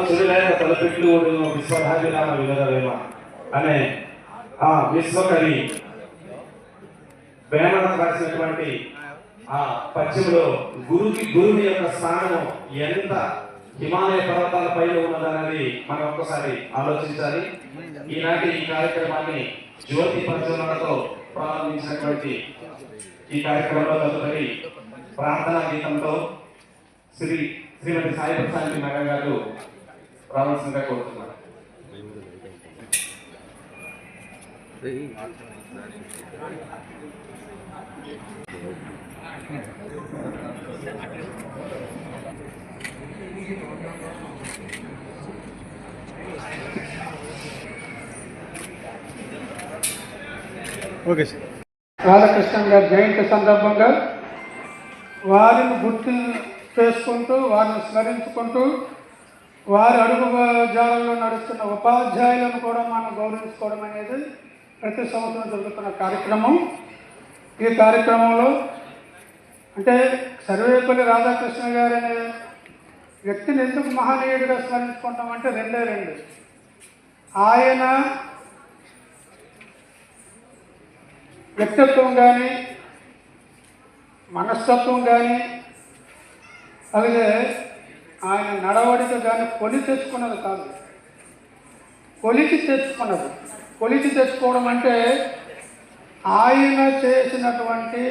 సుడిలైన తలపెట్లు ఓడిన విశ్వధాభిరామ అనే ఆ విశ్వకవి వేమన రాసినటువంటి ఆ పశ్చిమలో గురుకి గురుని యొక్క స్థానం ఎంత హిమాలయ పర్వతాల పైన ఉన్నదన్నది మనం ఒక్కసారి ఆలోచించాలి. ఈనాటి ఈ కార్యక్రమాన్ని జ్యోతి పరిశోధనతో ప్రారంభించినటువంటి ఈ కార్యక్రమంలో తదుపరి ప్రార్థనా గీతంతో శ్రీ శ్రీమతి సాయి ప్రసాద్ నగర్ గారు రావాల్సిందిగా ఓకే సార్. రాధాకృష్ణ గారి జయంతి సందర్భంగా వారిని గుర్తు చేసుకుంటూ వారిని స్మరించుకుంటూ వారి అడుగు జాలలో నడుస్తున్న ఉపాధ్యాయులను కూడా మనం గౌరవించుకోవడం అనేది ప్రతి సంవత్సరం జరుగుతున్న కార్యక్రమం. ఈ కార్యక్రమంలో అంటే సర్వేపల్లి రాధాకృష్ణ గారు అనే వ్యక్తిని ఎందుకు మహనీయుడిగా స్మరించుకుంటామంటే రెండే రెండు. ఆయన వ్యక్తిత్వం కానీ మనస్తత్వం కానీ అలాగే ఆయన నడవడిక కానీ కొలి తెచ్చుకున్నది కాదు. కొలిచి తెచ్చుకున్నది. కొలిచి తెచ్చుకోవడం అంటే ఆయన చేసినటువంటి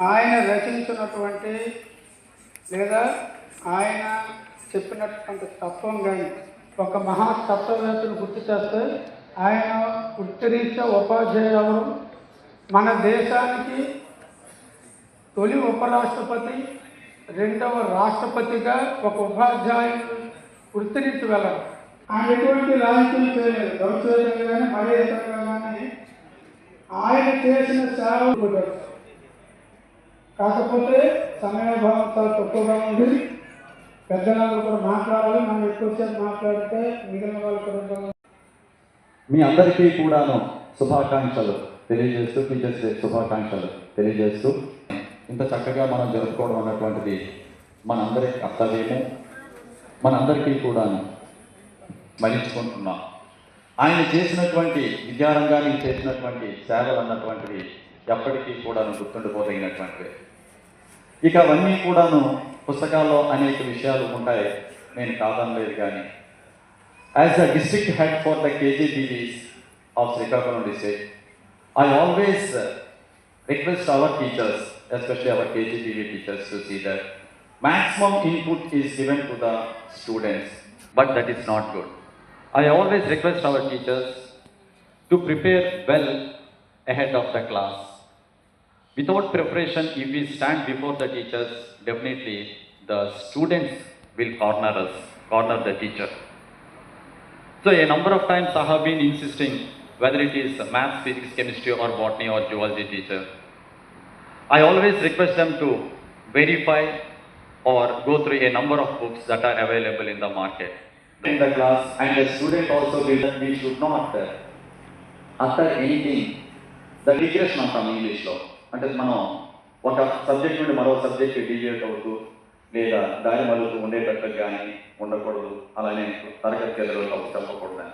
ఆయన రచించినటువంటి లేదా ఆయన చెప్పినటువంటి తత్వం కానీ ఒక మహాతత్వవేత్తను గుర్తు చేస్తే ఆయన వృత్తిరీత్యా ఉపాధ్యాయులు మన దేశానికి తొలి ఉపరాష్ట్రపతి రెండవ రాష్ట్రపతిగా ఒక ఉపాధ్యాయులు వృత్తిరీత్య వెళ్ళరు ఆయన ఎటువంటి రాజకీయం చేయలేదు. దౌర్జన్యంగా కానీ మరే ఇతరంగా కానీ ఆయన చేసిన సేవలు కుదరదు. కాకపోతే సమయభావం చాలా తక్కువగా ఉంది. పెద్దవాళ్ళు కూడా మాట్లాడాలి. మనం ఎక్కువసేపు మాట్లాడితే మిగిలిన వాళ్ళు కూడా మీ అందరికీ కూడాను శుభాకాంక్షలు తెలియజేస్తూ టీచర్స్ డే శుభాకాంక్షలు తెలియజేస్తూ ఇంత చక్కగా మనం జరుపుకోవడం అన్నటువంటిది మనందరి కర్తవ్యము. మనందరికీ కూడాను మరించుకుంటున్నాం ఆయన చేసినటువంటి విద్యారంగానికి చేసినటువంటి సేవలు అన్నటువంటివి ఎప్పటికీ కూడాను గుర్తుండిపోదగినటువంటివి ఇక అవన్నీ కూడాను పుస్తకాల్లో అనేక విషయాలు ఉంటాయి. నేను కాదనలేదు కానీ as a district head for the KGBVs of Srikakulam district I always request our teachers especially our KGBV teachers, to see that maximum input is given to the students, but that is not good. I always request our teachers to prepare well ahead of the class. Without preparation, if we stand before the teachers, definitely the students will corner us, corner the teacher. So a number of times I have been insisting whether it is math, physics, chemistry or botany or geology teacher. I always request them to verify or go through a number of books that are available in the market. In the class and the student also will that we should not uh, utter anything the digression అంటాం ఇంగ్లీష్లో అంటే మనం ఒక subject నుండి మరో subject deviate అవుతూ లేదా దారి మలుతూ ఉండేటట్టు కానీ ఉండకూడదు అలానే తరగతి గదిలో తప్పు చెప్పకూడదు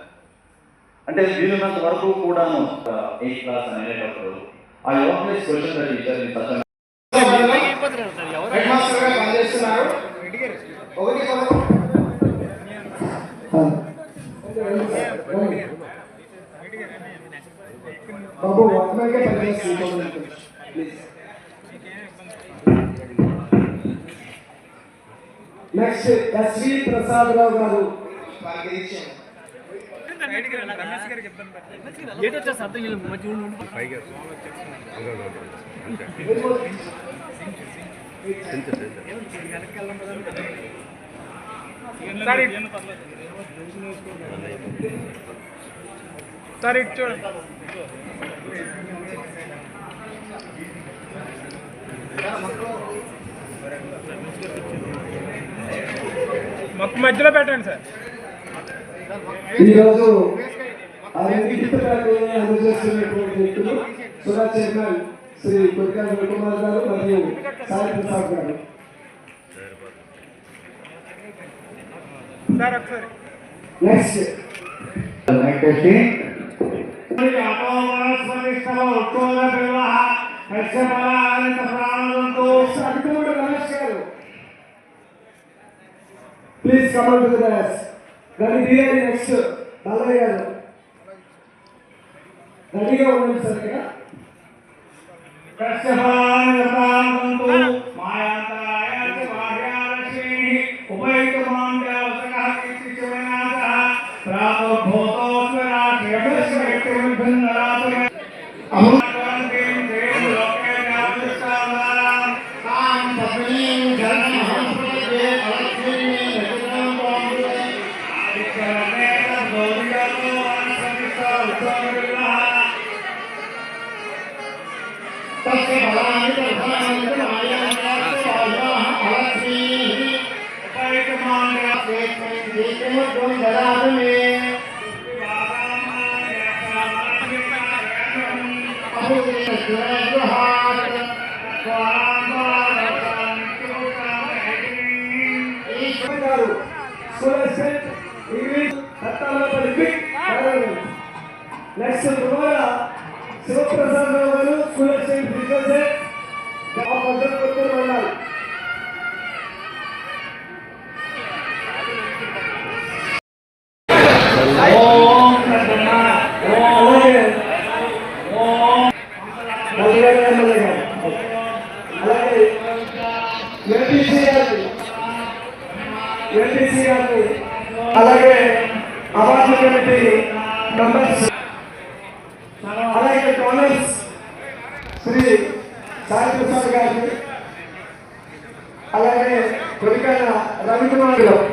అంటే వీలున్నంత వరకు కూడాను ఎయిత్ క్లాస్ అనేటప్పుడు ఆ always question the teacher in such headmaster గా పనిచేస్తున్నారు ఒకటి పదం. బాబు వాచ్మెన్గా పనిచేస్తుంది please next SV Prasad Rao garu వారికి ఇచ్చాము సార్. ఇటు చూడండి మొత్తం మధ్యలో పెట్టండి సార్. ఈరోజు అందజేస్తున్నటువంటి వ్యక్తులు సురా చైర్మన్ శ్రీ రవికుమార్ గారు మరియు సాయి ప్రసాద్ గారు. నెక్స్ట్ గడి తీయాలి నెక్స్ట్ బాలయ్య గారు రెడీగా ఉండండి సార్ ఇక్కడ గారు స్కూల్ Seleção కమిటీ మెంబర్స్. అలాగే కాంగ్రెస్ శ్రీ సాయి ప్రసాద్ గారికి అలాగే కొరికాల రవికుమార్ గారు.